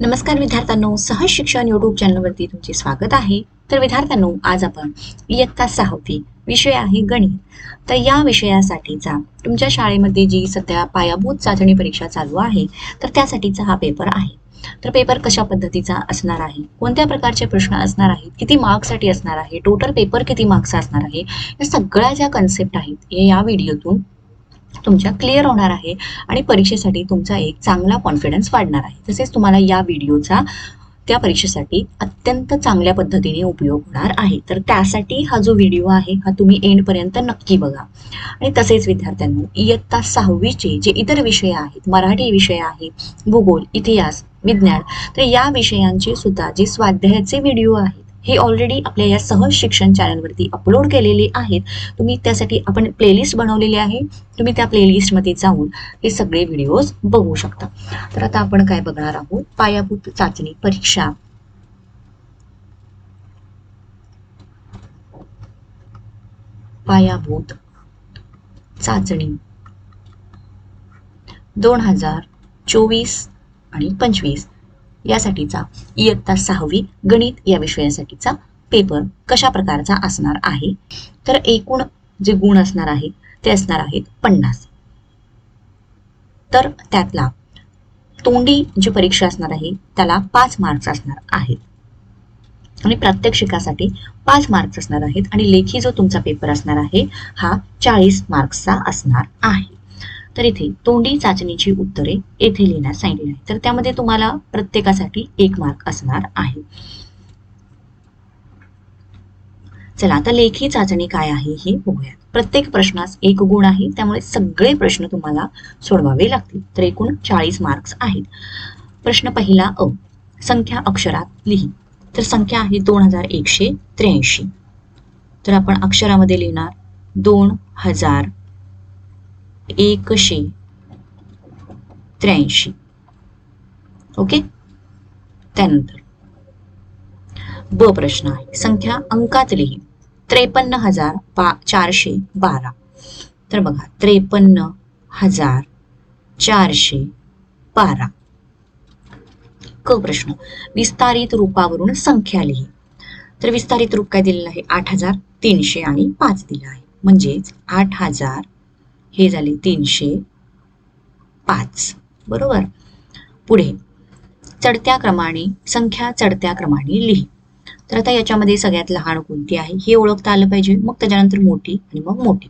नमस्कार विद्यार्थ्यांनो सहज शिक्षण युट्यूब चॅनलवरती तुमचे स्वागत आहे. तर विद्यार्थ्यांनो आज आपण इयत्ता सहावी विषय आहे गणित. तर या विषयासाठीचा तुमच्या शाळेमध्ये जी सध्या पायाभूत चाचणी परीक्षा चालू आहे तर त्यासाठीचा हा पेपर आहे. तर पेपर कशा पद्धतीचा असणार आहे? कोणत्या प्रकारचे प्रश्न असणार आहेत? किती मार्क्ससाठी असणार आहे? टोटल पेपर किती मार्क्स असणार आहे? या सगळ्या ज्या कन्सेप्ट आहेत या व्हिडिओतून तुमच्या क्लिअर होणार आहे आणि परीक्षेसाठी तुमचा एक चांगला कॉन्फिडन्स वाढणार आहे. तसेच तुम्हाला या व्हिडिओचा त्या परीक्षेसाठी अत्यंत चांगल्या पद्धतीने उपयोग होणार आहे. तर त्यासाठी हा जो व्हिडिओ आहे हा तुम्ही एंडपर्यंत नक्की बघा. आणि तसेच विद्यार्थ्यांनो इयत्ता सहावीचे जे इतर विषय आहेत मराठी विषय आहे भूगोल इतिहास विज्ञान तर या विषयांचे सुद्धा जे स्वाध्यायाचे व्हिडिओ आहेत हे ऑलरेडी आपल्या या सहज शिक्षण चॅनलवरती अपलोड केलेले आहेत. तुम्ही त्यासाठी आपण प्लेलिस्ट बनवलेली आहे. तुम्ही त्या प्लेलिस्टमध्ये जाऊन हे सगळे व्हिडिओज बघू शकता. तर आता आपण काय बघणार आहोत? पायाभूत चाचणी परीक्षा. पायाभूत चाचणी. दोन हजार चोवीस आणि पंचवीस. यासाठीचा इयत्ता सहावी गणित या विषयासाठीचा पेपर कशा प्रकारचा असणार आहे? तर एकूण जे गुण असणार आहेत ते असणार आहेत पन्नास. तर त्यातला तोंडी जी परीक्षा असणार आहे त्याला पाच मार्क्स असणार आहेत. आणि प्रात्यक्षिकासाठी पाच मार्क्स असणार आहेत आणि लेखी जो तुमचा पेपर असणार आहे हा चाळीस मार्क्सचा असणार आहे. तर इथे तोंडी चाचणीची उत्तरे येथे लिहिण्यास सांगितली आहे तर त्यामध्ये तुम्हाला प्रत्येकासाठी एक मार्क असणार आहे. चला आता लेखी चाचणी काय आहे हे बघूयात. प्रत्येक प्रश्नास एक गुण आहे त्यामुळे सगळे प्रश्न तुम्हाला सोडवावे लागतील. तर एकूण चाळीस मार्क्स आहेत. प्रश्न पहिला अ संख्या अक्षरात लिही. तर संख्या आहे दोन हजार एकशे त्र्याऐंशी. तर आपण अक्षरामध्ये लिहिणार दोन हजार एकशे त्र्याऐंशी ओके त्यानंतर. ब प्रश्न आहे. संख्या अंकात लिही त्रेपन्न हजार पा चारशे बारा. तर बघा त्रेपन्न हजार चारशे बारा. क प्रश्न. विस्तारित रूपावरून संख्या लिही. तर विस्तारित रूप काय दिलेलं आहे? आठ हजार तीनशे आणि पाच दिलं आहे. म्हणजेच आठ हजार हे झाले तीनशे पाच. बरोबर? पुढे. चढत्या क्रमाने संख्या चढत्या क्रमाने लिही. तर आता याच्यामध्ये सगळ्यात लहान कोणती आहे? हे ओळखता आलं पाहिजे. मग त्याच्यानंतर मोठी आणि मग मोठी.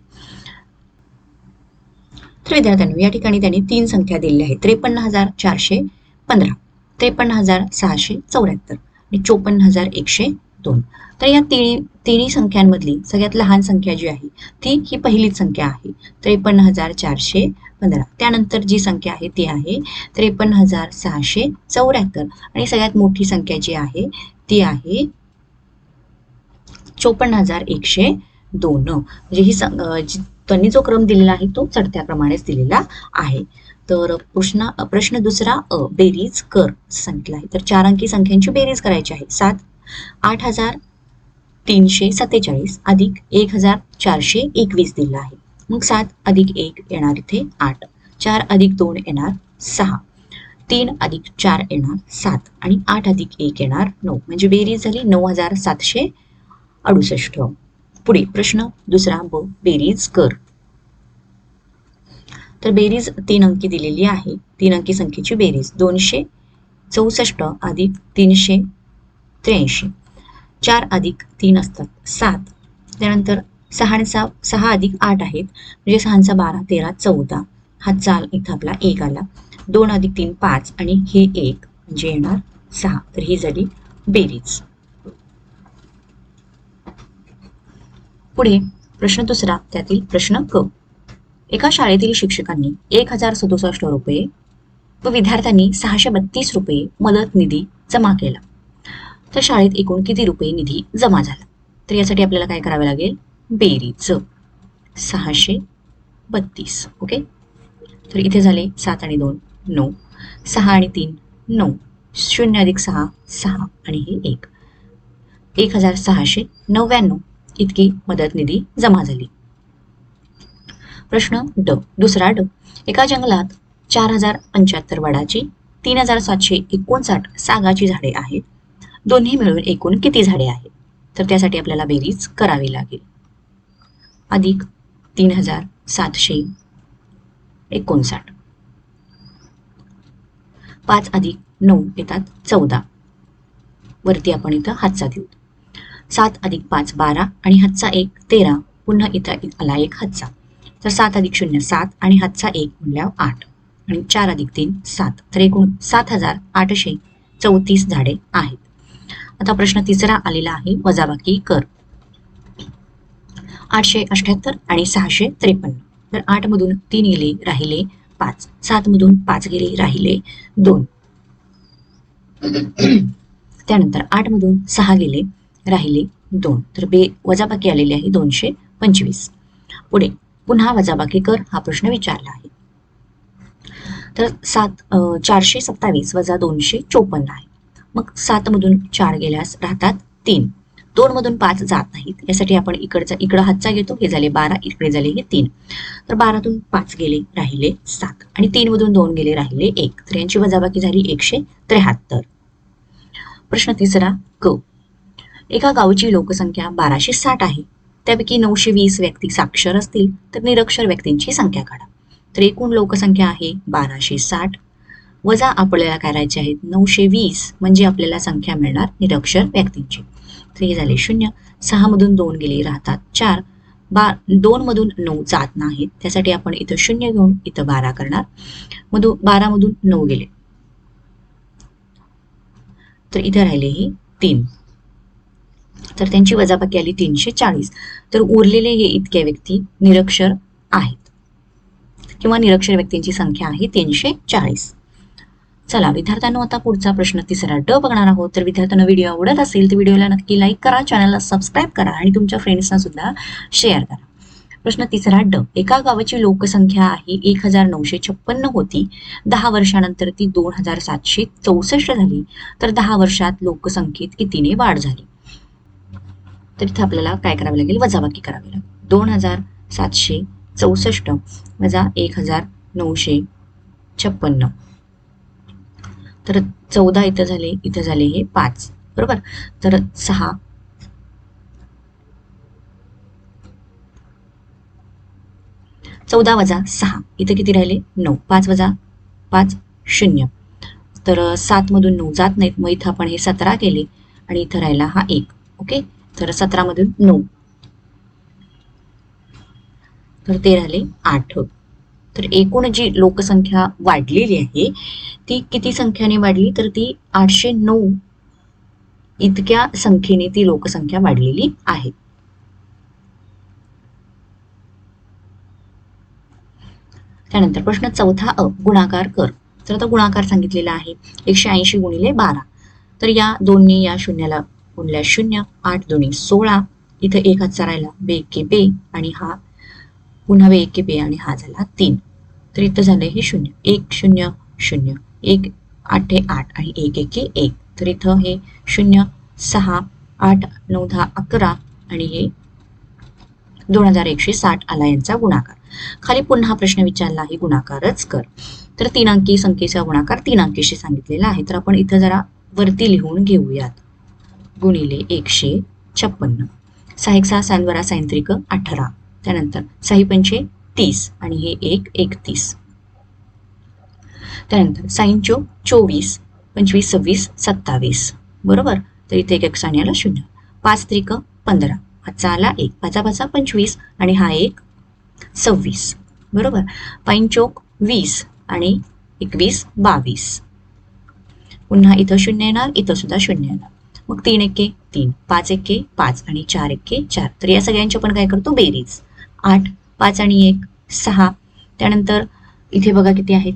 तर विद्यार्थ्यांनी या ठिकाणी त्यांनी तीन संख्या दिलेल्या आहेत त्रेपन्न हजार चारशे पंधरा त्रेपन्न हजार सहाशे चौऱ्याहत्तर आणि चोपन्न हजार एकशे दोन. तर या तिन्ही तिन्ही संख्यांमधली सगळ्यात लहान संख्या जी आहे ती ही पहिलीच संख्या आहे. त्रेपन्न हजार चारशे पंधरा. त्यानंतर जी संख्या आहे ती आहे त्रेपन्न हजार सहाशे चौऱ्याहत्तर. आणि सगळ्यात मोठी संख्या जी आहे ती आहे चोपन्न हजार एकशे दोन. म्हणजे ही त्यांनी जो क्रम दिलेला आहे तो चढत्याप्रमाणेच दिलेला आहे. तर प्रश्न प्रश्न दुसरा अ बेरीज कर असं आहे. तर चार अंकी संख्यांची बेरीज करायची आहे. सात आठ हजार तीनशे सत्तेचाळीस अधिक एक हजार चारशे एकवीस दिला आहे. मग सात अधिक एक येणार इथे आठ. चार अधिक दोन येणार सहा. तीन अधिक चार येणार सात आणि आठ अधिक एक येणार नऊ. म्हणजे बेरीज झाली नऊ हजार सातशे अडुसष्ट. पुढे प्रश्न दुसरा ब बेरीज कर. तर बेरीज तीन अंकी दिलेली आहे. तीन अंकी संख्येची बेरीज दोनशे चौसष्ट अधिक तीनशे त्र्याऐंशी. चार अधिक तीन असतात. सात. त्यानंतर सहाचा सहा अधिक आठ आहेत. म्हणजे सहाचा बारा तेरा चौदा. हा चाल इथं आपला एक आला. दोन अधिक तीन पाच. आणि हे एक म्हणजे येणार सहा. तर ही झाली बेरीज. पुढे प्रश्न दुसरा. त्यातील प्रश्न क. एका शाळेतील शिक्षकांनी एक हजार सदुसष्ट रुपये व विद्यार्थ्यांनी सहाशे बत्तीस रुपये मदत निधी जमा केला. तर शाळेत एकूण किती रुपये निधी जमा झाला? तर यासाठी आपल्याला काय करावे लागेल? बेरीज. सहाशे बत्तीस. ओके? तर इथे झाले सात आणि दोन नऊ. सहा आणि तीन नऊ. शून्य अधिक सहा सहा. आणि हे एक. एक हजार सहाशे नव्याण्णव. इतकी मदत निधी जमा झाली. प्रश्न ड. दुसरा ड. एका जंगलात चार हजार पंच्याहत्तर वडाची तीन हजार सातशे एकोणसाठ सागाची झाडे आहेत. दोन्ही मिळून एकूण किती झाडे आहेत? तर त्यासाठी आपल्याला बेरीज करावी लागेल. अधिक तीन हजार सातशे एकोणसाठ. पाच अधिक नऊ येतात चौदा. वरती आपण इथं हातचा देऊ. सात अधिक पाच बारा आणि हातचा एक तेरा. पुन्हा इथं आला एक हातचा. तर सात अधिक शून्य सात आणि हातचा एक म्हणल्यावर आठ. आणि चार अधिक तीन सात. तर एकूण सात हजार आठशे चौतीस झाडे आहेत. आता प्रश्न तिसरा आलेला आहे. वजाबाकी कर. आठशे अठ्याहत्तर आणि सहाशे त्रेपन्न. तर आठमधून तीन गेले राहिले पाच. सात मधून पाच गेले राहिले दोन. त्यानंतर आठ मधून सहा गेले राहिले दोन. तर बे वजाबाकी आलेली आहे दोनशे पंचवीस. पुढे पुन्हा वजाबाकी कर हा प्रश्न विचारला आहे. तर सात चारशे सत्तावीस वजा दोनशे चोपन्न आहे. मग सातमधून चार गेल्यास राहतात तीन. दोन मधून पाच जात नाहीत. यासाठी आपण इकडचा इकडं हातचा घेतो हे झाले बारा इकडे झाले हे तीन. तर बारातून पाच गेले राहिले सात. आणि तीन मधून दोन गेले राहिले एक. तर यांची वजाबाकी झाली एकशे त्र्याहत्तर. प्रश्न तिसरा क. एका गावची लोकसंख्या बाराशे साठ आहे. त्यापैकी नऊशे वीस व्यक्ती साक्षर असतील तर निरक्षर व्यक्तींची संख्या काढा. तर एकूण लोकसंख्या आहे बाराशे साठ. वजा आपल्याला करायचे आहेत. नऊशे वीस म्हणजे आपल्याला संख्या मिळणार निरक्षर व्यक्तींची. तर हे झाले शून्य. सहा मधून दोन गेले राहतात चार. बा दोन मधून नऊ जात नाहीत. त्यासाठी आपण इथं शून्य घेऊन इथं बारा करणार. मधून बारा मधून नऊ गेले. तर इथं राहिले हे तीन. तर त्यांची वजाबाकी आली तीनशे चाळीस. तर उरलेले हे इतक्या व्यक्ती निरक्षर आहेत. किंवा निरक्षर व्यक्तींची संख्या आहे तीनशे चाळीस. चला विद्यार्थ्यांनो आता पुढचा प्रश्न तिसरा. ड बघणार आहोत. तर विद्यार्थ्यांना व्हिडिओ आवडत असेल तर व्हिडिओला नक्की लाईक करा चॅनलला सबस्क्राईब करा आणि तुमच्या फ्रेंड्सना सुद्धा शेअर करा. प्रश्न तिसरा ड. एका गावाची लोकसंख्या आहे एक हजार नऊशे छप्पन्न होती. दहा वर्षानंतर ती दोन हजार सातशे चौसष्ट झाली. तर दहा वर्षात लोकसंख्येत कितीने वाढ झाली? तर इथं आपल्याला काय करावे लागेल? वजाबाकी करावी लागेल. दोन हजार सातशे चौसष्ट वजा एक हजार नऊशे छप्पन्न. तर चौदा इथं झाले इथं झाले हे पाच. बरोबर? तर सहा. चौदा वजा सहा. इथं किती राहिले? नऊ. पाच वजा पाच शून्य. तर सात मधून नऊ जात नाहीत. मग इथं आपण हे सतरा केले आणि इथं राहिला हा एक. ओके? तर सतरामधून नऊ. तर ते राहिले आठ. तर एकूण जी लोकसंख्या वाढलेली आहे ती किती संख्याने वाढली? तर ती आठशे नऊ इतक्या संख्येने ती लोकसंख्या वाढलेली आहे. त्यानंतर प्रश्न चौथा अ गुणाकार कर. तर आता गुणाकार सांगितलेला आहे एकशे ऐंशी गुणिले बारा. तर या दोन्ही या शून्याला गुणल्या शून्य आठ दोन्ही सोळा. इथं एक हातचा राहिला बे के बे आणि हा पुन्हा बे के बे आणि हा झाला तीन. तर इथं झालं हे शून्य. एक शून्य शून्य. एक आठ आठ आणि एक एक एक. तर इथं हे शून्य सहा आठ नऊ दहा अकरा आणि हे दोन हजार एकशे साठ आला यांचा गुणाकार. खाली पुन्हा प्रश्न विचारला आहे गुणाकारच कर. तर तीन अंकी संख्येचा गुणाकार तीन अंकीशी सांगितलेला आहे. तर आपण इथं जरा वरती लिहून घेऊयात. गुणिले एकशे छप्पन्न. सहा सहा सांद्वरा सायंत्रिक अठरा. त्यानंतर साही पंचे तीस आणि हे एक एकतीस. त्यानंतर साईन चो चोवीस पंचवीस सव्वीस सत्तावीस. बरोबर? तर इथे एक एकसाने आला शून्य. पाच त्रिक पंधरा. हातचा आला एक. पाचा पाचा पंचवीस आणि हा एक सव्वीस. बरोबर? पाईन चोक वीस आणि एकवीस बावीस. पुन्हा इथं शून्य येणार इथं सुद्धा शून्य येणार. मग तीन एके तीन. पाच एके पाच आणि चार एके चार. तर या सगळ्यांची आपण काय करतो? बेरीज. आठ पाच आणि एक. सहा. त्यानंतर इथे बघा किती आहेत.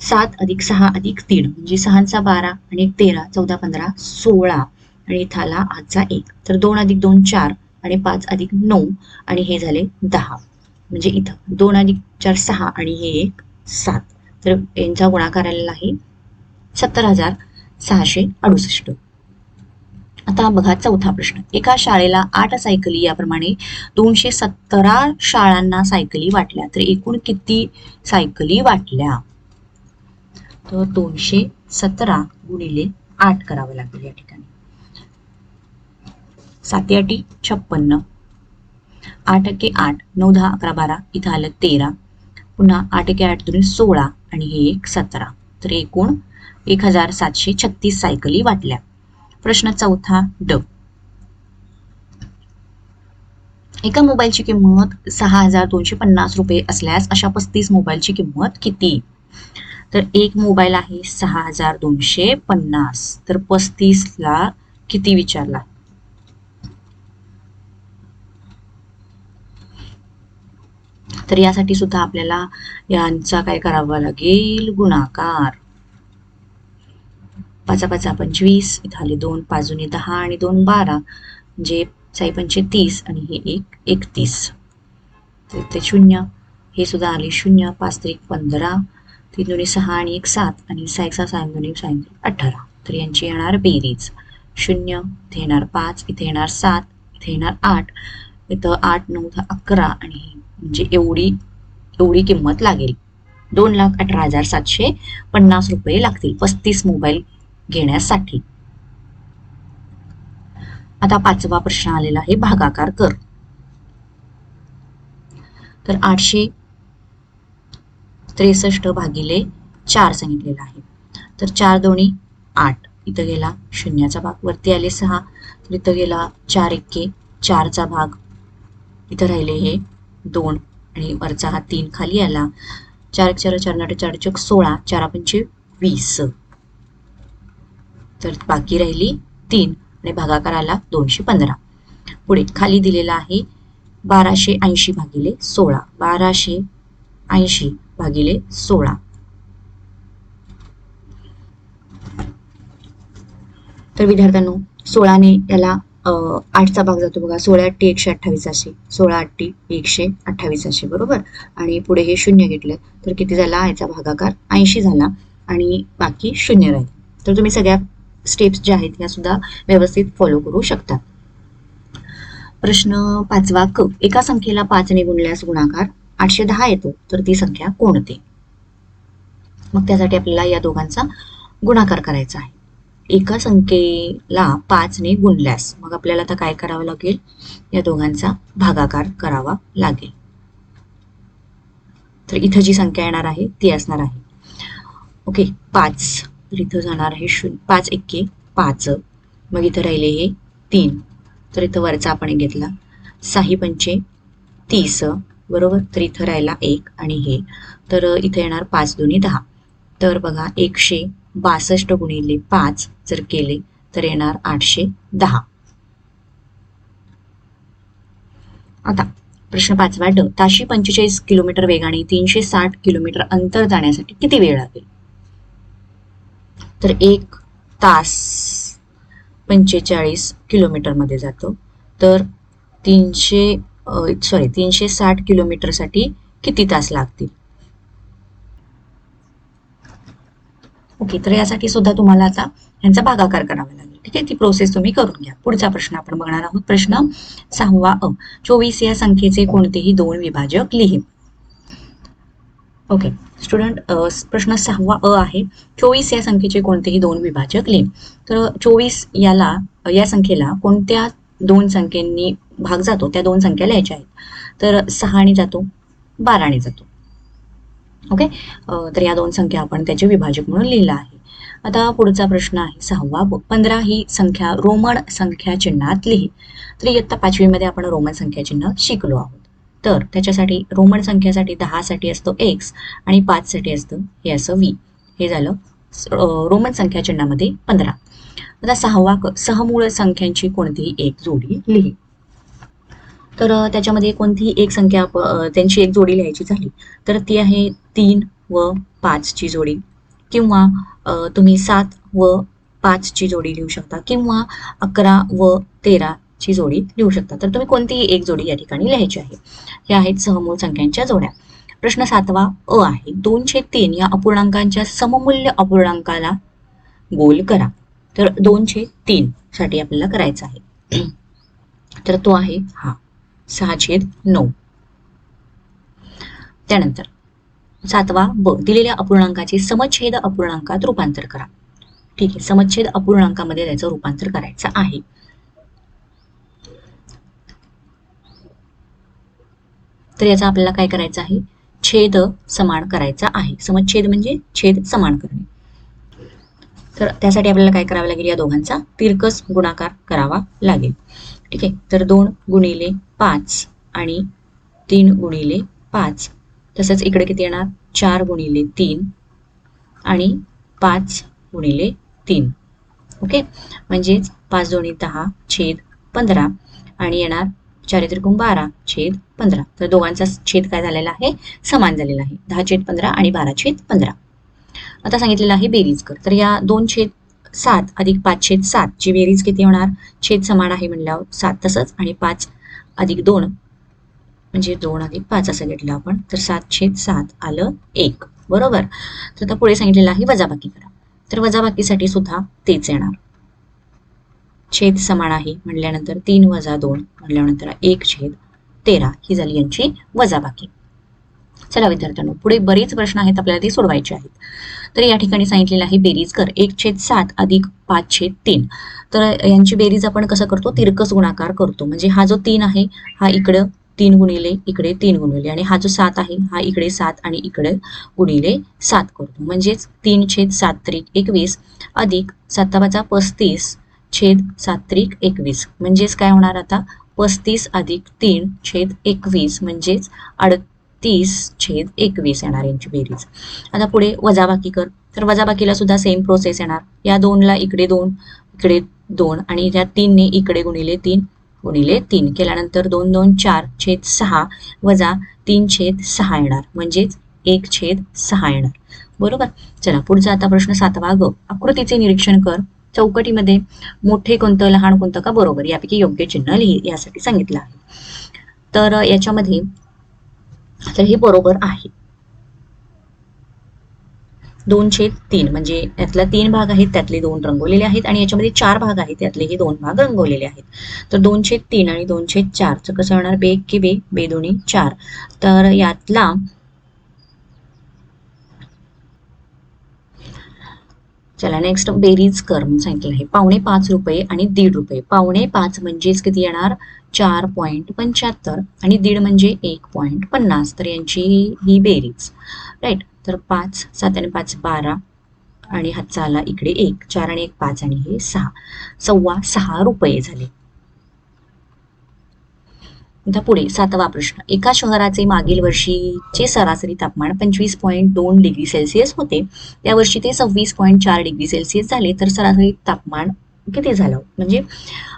सात अधिक सहा अधिक तीन म्हणजे सहाचा बारा आणि तेरा चौदा पंधरा सोळा. आणि इथं आला आजचा एक. तर दोन अधिक दोन चार. आणि पाच अधिक नऊ. आणि हे झाले दहा. म्हणजे इथं दोन अधिक चार सहा. आणि हे एक सात. तर यांचा गुणाकार आलेला आहे सत्तर हजार सहाशे अडुसष्ट. आता बघा चौथा प्रश्न. एका शाळेला आठ सायकली याप्रमाणे दोनशे सत्तरा शाळांना सायकली वाटल्या. तर एकूण किती सायकली वाटल्या? तर दोनशे सतरा गुणिले आठ करावं लागेल या ठिकाणी. साती आठी छप्पन्न आठ के आठ नऊ दहा अकरा बारा इथं आलं तेरा पुन्हा आठ के आठ दोन्ही सोळा आणि हे एक सतरा. तर एकूण एक हजार सातशे छत्तीस सायकली वाटल्या. प्रश्न चौथा ड. एका मोबाईलची किंमत सहा हजार दोनशे पन्नास रुपये असल्यास अशा पस्तीस मोबाईलची किंमत किती? तर एक मोबाईल आहे सहा हजार दोनशे पन्नास. तर पस्तीसला किती विचारला? तर यासाठी सुद्धा आपल्याला यांचा काय करावा लागेल? गुणाकार. पाचा पाचा पंचवीस इथं आले दोन पाजूने दहा आणि दोन बारा म्हणजे साई पंचे तीस आणि हे एक एकतीस. तर ते शून्य हे सुद्धा आले शून्य पाच त्रिक पंधरा तीन दोन्ही सहा आणि एक सात आणि सहा एक सहा सहा दोन्ही सहा अठरा. तर यांची येणार बेरीज. शून्य इथे येणार पाच इथे येणार सात इथे येणार आठ इथं आठ नऊ दहा अकरा आणि म्हणजे एवढी एवढी किंमत लागेल. दोन लाख अठरा हजार सातशे पन्नास रुपये लागतील. पस्तीस मोबाईल घेण्यासाठी. आता पाचवा प्रश्न आलेला आहे भागाकार कर. तर आठशे त्रेसष्ट भागिले चार सांगितलेला आहे. तर चार दोन्ही आठ. इथं गेला शून्याचा भाग वरती आले सहा. तर इथं गेला चार एक्के चारचा भाग. इथं राहिले हे दोन आणि वरचा हा तीन खाली आला. चार एक चार चार नाट चार चौक सोळा चार पंचे वीस. तर बाकी राहिली तीन आणि भागाकार आला दोनशे पंधरा. पुढे खाली दिलेला आहे बाराशे ऐंशी भागिले सोळा. बाराशे ऐंशी भागिले सोळा. तर विद्यार्थ्यांनो सोळाने याला आठचा भाग जातो बघा. सोळा अट्टी एकशे अठ्ठावीस असे. सोळा अट्टी एकशे अठ्ठावीस असे बरोबर? आणि पुढे हे शून्य घेतलं तर किती झाला? याचा भागाकार ऐंशी झाला आणि बाकी शून्य राहील. तर तुम्ही सगळ्या स्टेप्स ज्या आहेत या सुद्धा व्यवस्थित फॉलो करू शकता प्रश्न पाचवा क. एका संख्येला पाचने गुणल्यास गुणाकार आठशे दहा येतो तर ती संख्या कोणती? मग त्यासाठी आपल्याला या दोघांचा गुणाकार करायचा आहे. एका संख्येला पाचने गुणल्यास मग आपल्याला आता काय करावं लागेल? या दोघांचा भागाकार करावा लागेल. तर इथं जी संख्या येणार आहे ती असणार आहे. ओके पाच. तर इथं जाणार आहे शून्य पाच एक्के पाच. मग इथं राहिले हे तीन. तर इथं वरचा आपण एक घेतला. साही पंचे तीस. बरोबर? तर इथं राहिला एक आणि हे. तर इथं येणार पाच दोन्ही दहा. तर बघा एकशे बासष्ट गुणिले पाच जर केले तर येणार आठशे दहा. आता प्रश्न पाचवा ड. ताशी पंचेचाळीस किलोमीटर वेगाने तीनशे साठ किलोमीटर अंतर जाण्यासाठी किती वेळ लागेल? तर एक तास पंचेचाळीस किलोमीटरमध्ये जातो. तर तीनशे सॉरी तीनशे साठ किलोमीटरसाठी किती तास लागतील? ओके तर यासाठी सुद्धा तुम्हाला आता यांचा भागाकार करावा लागेल. ठीक आहे? ती प्रोसेस तुम्ही करून घ्या. पुढचा प्रश्न आपण बघणार आहोत. प्रश्न सहावा अ चोवीस या संख्येचे कोणतेही दोन विभाजक लिहि ओके स्टुडंट प्रश्न सहावा अ आहे. चोवीस या संख्येचे कोणतेही दोन विभाजक लिहि. तर चोवीस याला या संख्येला कोणत्या दोन संख्येनी भाग जातो? त्या दोन संख्या लिहायच्या आहेत. तर सहाने जातो. बाराने जातो. ओके तर या दोन संख्या आपण त्याचे विभाजक म्हणून लिहिला आहे. आता पुढचा प्रश्न आहे. सहावा पंधरा ही संख्या रोमन संख्या चिन्हात लिही. तर इयत्ता पाचवीमध्ये आपण रोमन संख्या चिन्ह शिकलो आहोत. तर त्याच्यासाठी रोमन संख्यासाठी दहासाठी असतो एक्स आणि पाचसाठी असतं हे असं वी हे झालं रोमन संख्या चिन्हामध्ये पंधरा. आता सहावा सहमूळ संख्यांची कोणतीही एक जोडी लिही. तर त्याच्यामध्ये कोणतीही एक संख्या त्यांची एक जोडी लिहायची झाली तर ती आहे तीन व पाचची जोडी. किंवा तुम्ही सात व पाचची जोडी लिहू शकता किंवा अकरा व तेरा ची जोडी लिहू शकता. तर तुम्ही कोणतीही एक जोडी या ठिकाणी लिहायची आहे. हे आहेत सहमूळ संख्यांच्या जोड्या. प्रश्न सातवा अ आहे. दोनशे तीन या अपूर्णांकांच्या सममूल्य अपूर्णांकाला गोल करा. तर दोनशे तीन साठी आपल्याला करायचा आहे. तर तो आहे हा. सहा छेद नऊ. त्यानंतर सातवा ब. दिलेल्या अपूर्णांकाचे समच्छेद अपूर्णांकात रूपांतर करा. ठीक आहे. समच्छेद अपूर्णांकामध्ये त्याचं रूपांतर करायचं आहे. तर याचा आपल्याला काय करायचं आहे? छेद समान करायचा आहे. समच्छेद म्हणजे छेद समान करणे. तर त्यासाठी आपल्याला काय करावं लागेल? या दोघांचा तिरकस गुणाकार करावा लागेल. ठीक आहे? तर दोन गुणिले पाच आणि तीन गुणिले पाच. तसंच इकडे किती येणार? चार गुणिले तीन आणि पाच गुणिले तीन. ओके? म्हणजेच पाच दोन्ही दहा छेद पंधरा आणि येणार चार त्रिकोण बारा छेद पंधरा. तर दोघांचा छेद काय झालेला आहे? समान झालेला आहे. दहा छेद पंधरा आणि बारा छेद पंधरा. आता सांगितलेलं आहे बेरीज कर. तर या दोन छेद सात अधिक पाच छेद सात ची बेरीज किती होणार? छेद समान आहे म्हणल्यावर सात तसंच आणि पाच अधिक दोन म्हणजे दोन अधिक पाच असं घेतलं आपण. तर सात छेद सात आलं एक. बरोबर? तर आता पुढे सांगितलेलं आहे वजाबाकी करा. तर वजाबाकीसाठी सुद्धा तेच येणार. छेद समान आहे म्हणल्यानंतर तीन वजा दोन म्हणल्यानंतर एक छेद तेरा. ही झाली यांची वजाबाकी. चला विद्यार्थ्यांनो पुढे बरेच प्रश्न आहेत आपल्याला ते सोडवायचे आहेत. तर या ठिकाणी सांगितलेलं आहे बेरीज कर एक छेद सात अधिक पाच छेद तीन. तर यांची बेरीज आपण कसं करतो? तिरकस गुणाकार करतो. म्हणजे हा जो तीन आहे हा इकडं तीन गुणिले इकडे तीन गुणिले. आणि हा जो सात आहे हा इकडे सात आणि इकडे गुणिले सात करतो. म्हणजेच तीन छेद सात त्रिक एकवीस अधिक सत्तावाचा पस्तीस छेद सात्रिक एकवीस. म्हणजेच काय होणार आता? पस्तीस अधिक तीन छेद एकवीस म्हणजेच अडतीस छेद एकवीस येणार यांची बेरीज. आता पुढे वजाबाकी कर. तर वजाबाकीला सुद्धा सेम प्रोसेस येणार. या दोनला इकडे दोन इकडे दोन आणि या तीनने इकडे गुणिले तीन गुणिले तीन. केल्यानंतर दोन दोन चार छेद सहा वजा तीन छेद सहा येणार. म्हणजेच एक छेद सहा येणार. बरोबर? चला पुढचा आता प्रश्न सातवा. ग आकृतीचे निरीक्षण कर. चौकटीमध्ये मोठे कोणतं लहान कोणतं का बरोबर यापैकी योग्य चिन्ह लिहि यासाठी सांगितलं आहे. तर याच्यामध्ये तर हे बरोबर आहे. दोन छेद तीन म्हणजे यातला तीन भाग आहेत त्यातले दोन रंगवलेले आहेत आणि याच्यामध्ये चार भाग आहेत त्यातले हे दोन भाग रंगवलेले आहेत. तर दोन छेद तीन आणि दोन छेद चार कसं होणार? बे की बे बे दोन्ही चार. तर यातला चला नेक्स्ट बेरीज कर म्हणून सांगितलं आहे. पावणे पाच रुपये आणि दीड रुपये. पावणे पाच म्हणजेच किती येणार? चार पॉईंट पंच्याहत्तर आणि दीड म्हणजे एक पॉईंट पन्नास. तर यांची ही बेरीज. राईट तर पाच सात आणि पाच बारा आणि हातचा आला इकडे एक. चार आणि एक पाच आणि हे सहा. सव्वा सहा रुपये झाले. आता पुढे सातवा प्रश्न. एका शहराचे मागील वर्षीचे सरासरी तापमान पंचवीस पॉईंट दोन डिग्री सेल्सिअस होते. त्या वर्षी ते सव्वीस पॉईंट चार डिग्री सेल्सिअस झाले. तर सरासरी तापमान किती झालं? म्हणजे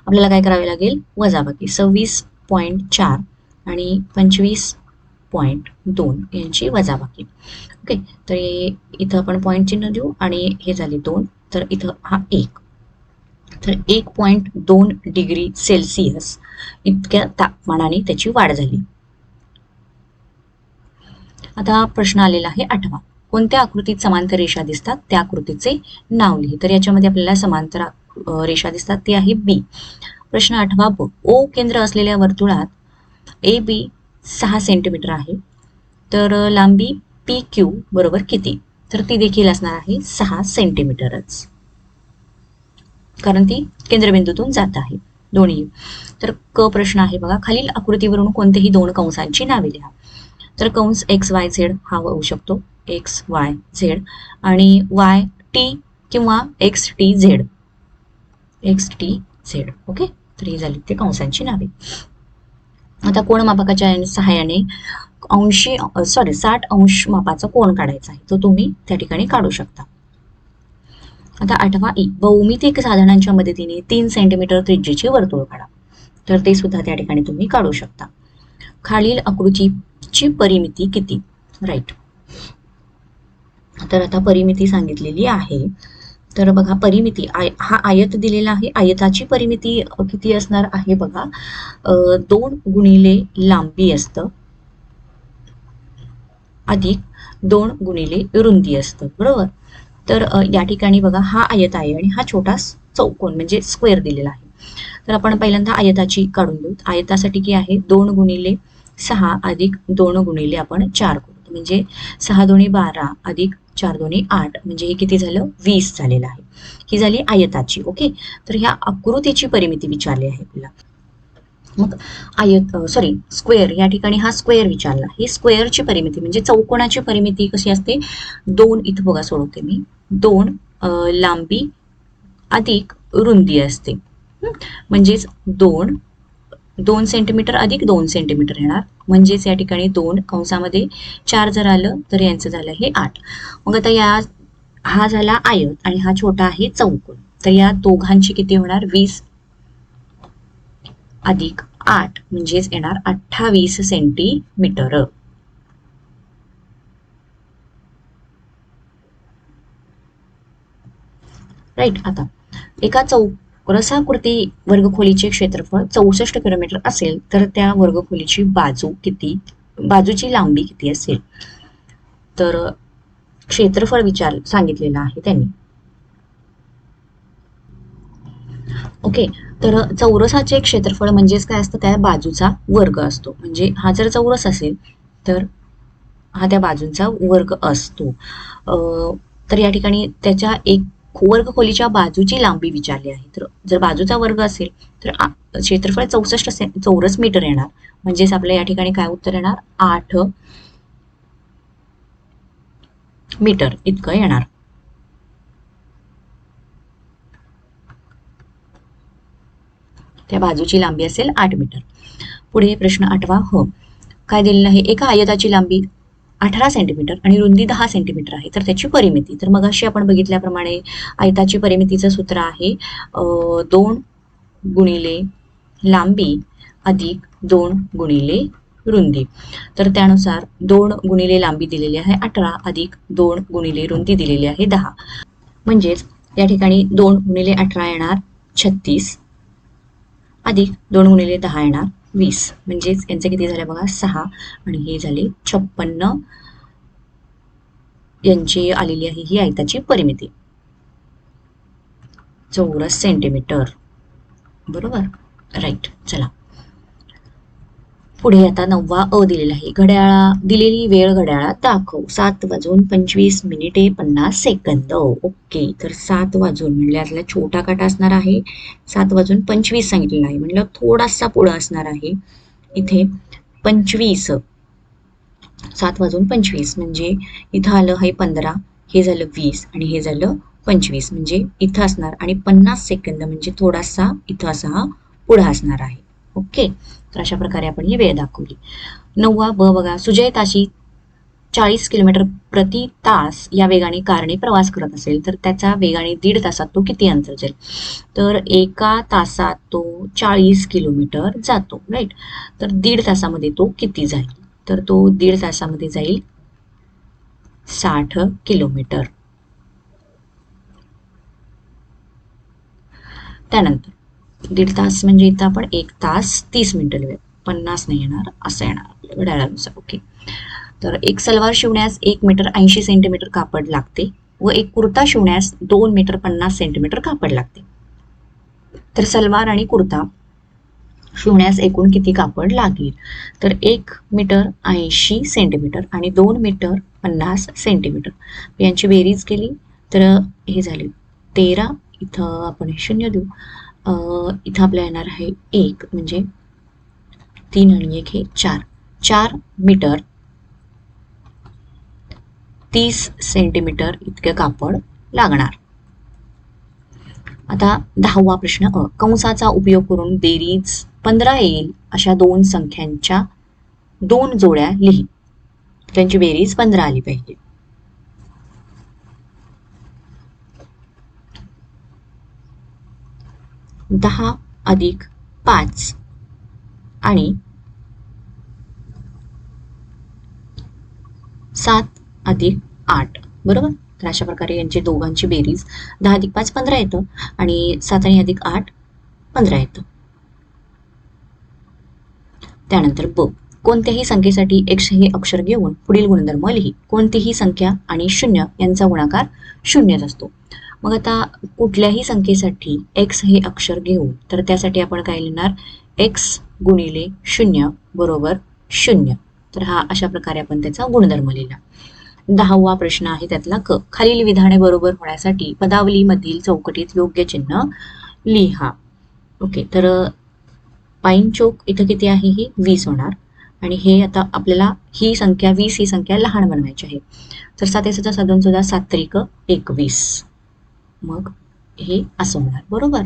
आपल्याला काय करावे लागेल? वजाबाकी सव्वीस पॉईंट चार आणि पंचवीस पॉईंट दोन यांची वजाबाकी ओके तर इथं आपण पॉईंट चिन्ह देऊ आणि हे झाले दोन. तर इथं हा एक. तर एक पॉईंट दोन डिग्री सेल्सिअस इतक्या तापमानाने त्याची वाढ झाली. आता प्रश्न आलेला आहे आठवा. कोणत्या आकृतीत समांतर रेषा दिसतात? त्या आकृतीचे नाव लिहि. तर याच्यामध्ये आपल्याला समांतर रेषा दिसतात. ती आहे बी प्रश्न आठवा. ब ओ केंद्र असलेल्या वर्तुळात ए बी सहा सेंटीमीटर आहे. तर लांबी पी क्यू बरोबर किती? तर ती देखील असणार आहे सहा सेंटीमीटरच कारण ती केंद्रबिंदूतून जात आहे. दोन्ही. तर क प्रश्न आहे बघा खालील आकृतीवरून कोणतेही दोन कंसांची नावे लिहा. तर कंस एक्स वाय झेड हा होऊ शकतो. एक्स वाय झेड आणि वाय टी किंवा X T Z X T Z okay तर ही झाली ते कंसांची नावे. आता कोण मापकाच्या सहाय्याने अंशी सॉरी साठ अंश मापाचा कोण काढायचा आहे? तो तुम्ही त्या ठिकाणी काढू शकता. आता आठवा ई. भौमितिक साधनांच्या मदतीने तीन सेंटीमीटर त्रिज्येचे वर्तुळ काढा. तर ते सुद्धा त्या ठिकाणी तुम्ही काढू शकता. खालील आकृतीची परिमिती किती? राईट तर आता परिमिती सांगितलेली आहे. तर बघा परिमिती आय हा आयत दिलेला आहे. आयताची परिमिती किती असणार आहे बघा? दोन गुणिले लांबी असतं. अधिक दोन गुणिले रुंदी असतं. बरोबर? तर या ठिकाणी बघा हा आयत आहे आणि हा छोटा चौकोन म्हणजे स्क्वेअर दिलेला आहे. तर आपण पहिल्यांदा आयताची काढून देऊ आयतासाठी की आहे दोन गुणिले सहा अधिक दोन गुणिले आपण चार करू. म्हणजे सहा दोन्ही बारा अधिक चार दोन्ही आठ म्हणजे हे किती झालं? वीस झालेलं आहे. ही झाली आयताची ओके? तर ह्या आकृतीची परिमिती विचारली आहे तुला मग आयत सॉरी स्क्वेअर या ठिकाणी हा स्क्वेअर विचारला. ही स्क्वेअरची परिमिती म्हणजे चौकोनाची परिमिती कशी असते? दोन इथं बघा सोडवते मी. दोन लांबी अधिक रुंदी असते. म्हणजेच दोन दोन सेंटीमीटर अधिक दोन सेंटीमीटर येणार. म्हणजेच या ठिकाणी दोन कंसामध्ये चार जर आलं तर यांचं झालं हे आठ. मग आता या हा झाला आयत आणि हा छोटा आहे चौकोन. तर या दोघांची किती होणार? वीस अधिक आठ म्हणजेच येणार अठ्ठावीस सेंटीमीटर राईट आता. एका चौरसाकृती वर्गखोलीचे क्षेत्रफळ चौसष्ट किलोमीटर असेल तर त्या वर्गखोलीची बाजू किती? बाजूची लांबी किती असेल? तर क्षेत्रफळ विचार सांगितलेला आहे त्यांनी. ओके तर चौरसाचे क्षेत्रफळ म्हणजेच काय असतं? त्या बाजूचा वर्ग असतो. म्हणजे हा जर चौरस असेल तर हा त्या बाजूंचा वर्ग असतो. तर या ठिकाणी त्याच्या एक वर्ग खोलीच्या बाजूची लांबी विचारली आहे. तर जर बाजूचा वर्ग असेल तर क्षेत्रफळ चौसष्ट से- चौरस मीटर येणार. म्हणजेच आपल्या या ठिकाणी काय उत्तर येणार? आठ मीटर इतकं येणार. त्या बाजूची लांबी असेल आठ मीटर. पुढे प्रश्न आठवा. हो. काय दिलेलं आहे? एका आयताची लांबी अठरा सेंटीमीटर आणि रुंदी दहा सेंटीमीटर आहे. तर त्याची परिमिती. तर मग अशी आपण बघितल्याप्रमाणे आयताची परिमितीचं सूत्र आहे दोन गुणिले लांबी अधिक दोन गुणिले रुंदी. तर त्यानुसार दोन गुणिले लांबी दिलेली आहे अठरा अधिक दोन गुणिले रुंदी दिलेली आहे दहा. म्हणजेच या ठिकाणी दोन गुणिले अठरा येणार छत्तीस अधिक दोन गुणिले दहा येणार वीस. म्हणजेच यांचे किती झाले बघा? सहा. आणि हे झाले छप्पन्न. यांची आलेली आहे ही आयताची परिमिती. चौरस सेंटीमीटर. बरोबर? राईट चला. पुढे आता नववा अ दिलेला आहे. घड्याळा दिलेली वेळ घड्याळात दाखव. सात वाजून पंचवीस मिनिटे पन्नास सेकंद. ओके तर सात वाजून म्हणजे यातला छोटा काटा असणार आहे. सात वाजून पंचवीस सांगितलेला आहे. म्हणलं थोडासा पुढं असणार आहे. इथे पंचवीस. सात वाजून पंचवीस म्हणजे इथं आलं आहे पंधरा हे झालं वीस आणि हे झालं पंचवीस. म्हणजे इथं असणार आणि पन्नास सेकंद म्हणजे थोडासा इथं असा हा पुढं असणार आहे. ओके? तर अशा प्रकारे आपण ही वेळ दाखवली. नववा ब बघा सुजय ताशी चाळीस किलोमीटर प्रति तास या वेगाने कारने प्रवास करत असेल तर त्याचा वेगाने दीड तासात तो किती अंतर जाईल? तर एका तासात तो चाळीस किलोमीटर जातो राईट? तर दीड तासामध्ये तो किती जाईल? तर तो दीड तासामध्ये जाईल साठ किलोमीटर. त्यानंतर दीड तास म्हणजे इथं आपण एक तास तीस मिनिटं लिहूया. पन्नास नाही येणार असं येणार. आपल्या घड्याळानुसार ओके. तर एक सलवार शिवण्यास एक मीटर ऐंशी सेंटीमीटर कापड लागते व एक कुर्ता शिवण्यास दोन मीटर पन्नास सेंटीमीटर कापड लागते. तर सलवार आणि कुर्ता शिवण्यास एकूण किती कापड लागेल? तर एक मीटर ऐंशी सेंटीमीटर आणि दोन मीटर पन्नास सेंटीमीटर. यांची बेरीज केली तर हे झाले तेरा. इथं आपण शून्य देऊ. इथं आपल्या येणार आहे एक म्हणजे तीन आणि एक हे चार. चार मीटर तीस सेंटीमीटर इतकं कापड लागणार. आता दहावा प्रश्न अ कंसाचा उपयोग करून बेरीज पंधरा येईल अशा दोन संख्यांच्या दोन जोड्या लिही. त्यांची बेरीज पंधरा आली पाहिजे. दहा अधिक पाच. आणि सात अधिक आठ. बरोबर? तर अशा प्रकारे यांची दोघांची बेरीज दहा अधिक पाच पंधरा येतं आणि सात आणि अधिक आठ पंधरा येतं. त्यानंतर ब कोणत्याही संख्येसाठी एक्स हे अक्षर घेऊन पुढील गुणधर्म लिही. कोणतीही संख्या आणि शून्य यांचा गुणाकार शून्यच असतो. मग आता कुठल्याही संख्येसाठी एक्स हे अक्षर घेऊन तर त्यासाठी आपण काय लिहिणार? एक्स गुणिले शून्य बरोबर शून्य. तर हा अशा प्रकारे आपण त्याचा गुणधर्म लिहिला. दहावा प्रश्न आहे त्यातला क. खालील विधाने बरोबर होण्यासाठी पदावलीमधील चौकटीत योग्य चिन्ह लिहा. ओके तर पाईन चौक इथं किती आहे ही? वीस होणार. आणि हे आता आपल्याला ही संख्या वीस ही संख्या लहान बनवायची आहे. तर सात याचा साधन सुद्धा सात त्रिक एकवीस. मग हे असं होणार. बरोबर?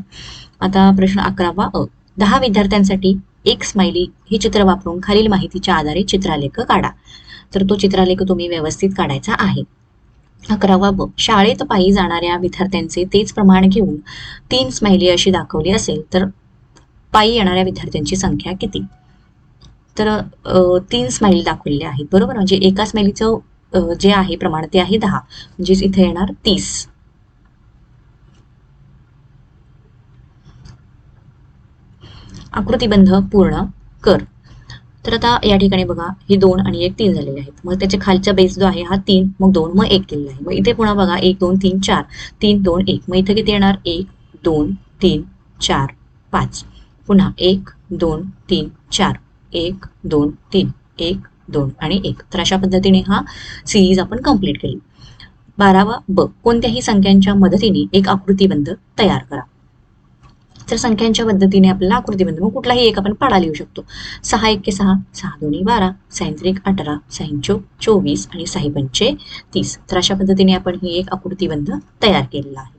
आता प्रश्न अकरावा अ दहा विद्यार्थ्यांसाठी एक स्माइली हे चित्र वापरून खालील माहितीच्या आधारे चित्रालेख काढा. तर तो चित्रालेख तुम्ही व्यवस्थित काढायचा आहे. अकरावा ब शाळेत पायी जाणाऱ्या विद्यार्थ्यांचे तेच प्रमाण घेऊन तीन स्माइली अशी दाखवली असेल तर पायी येणाऱ्या विद्यार्थ्यांची संख्या किती? तर तीन स्माइली दाखवलेल्या आहेत. बरोबर? म्हणजे एका स्माइलीचं जे आहे प्रमाण ते आहे दहा. म्हणजेच इथे येणार तीस. आकृतीबंध पूर्ण कर. तर आता या ठिकाणी बघा हे दोन आणि एक तीन झालेले आहेत. मग त्याच्या खालचा बेस जो आहे हा तीन मग दोन मग एक केलेला आहे. मग इथे पुन्हा बघा एक दोन तीन चार. तीन दोन एक. मग इथे किती येणार? एक दोन तीन चार पाच. पुन्हा एक दोन तीन चार. एक दोन तीन. एक दोन आणि एक. तर अशा पद्धतीने हा सिरीज आपण कंप्लीट केली. बारावा ब. कोणत्याही संख्यांच्या मदतीने एक आकृतीबंध तयार करा. तर संख्यांच्या पद्धतीने आपल्याला आकृतीबंध मग कुठलाही एक आपण पाडा लिहू शकतो. सहा एके सहा सहा दोन्ही बारा सायंत्रिक अठरा सायंचो चोवीस आणि साई पंचे तीस. तर अशा पद्धतीने आपण ही एक आकृतीबंध तयार केलेला आहे.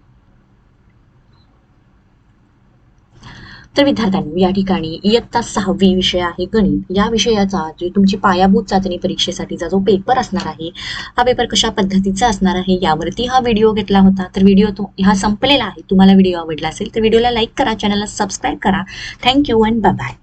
तर विद्यार्थ्यांनो या ठिकाणी इयत्ता सहावी विषय आहे गणित. या विषयाचा जे तुमची पायाभूत चाचणी परीक्षेसाठीचा जो पेपर असणार आहे हा पेपर कशा पद्धतीचा असणार आहे यावरती हा व्हिडिओ घेतला होता. तर व्हिडिओ तो हा संपलेला आहे. तुम्हाला व्हिडिओ आवडला असेल तर व्हिडिओला लाईक करा चॅनलला सबस्क्राईब करा. Thank you and bye bye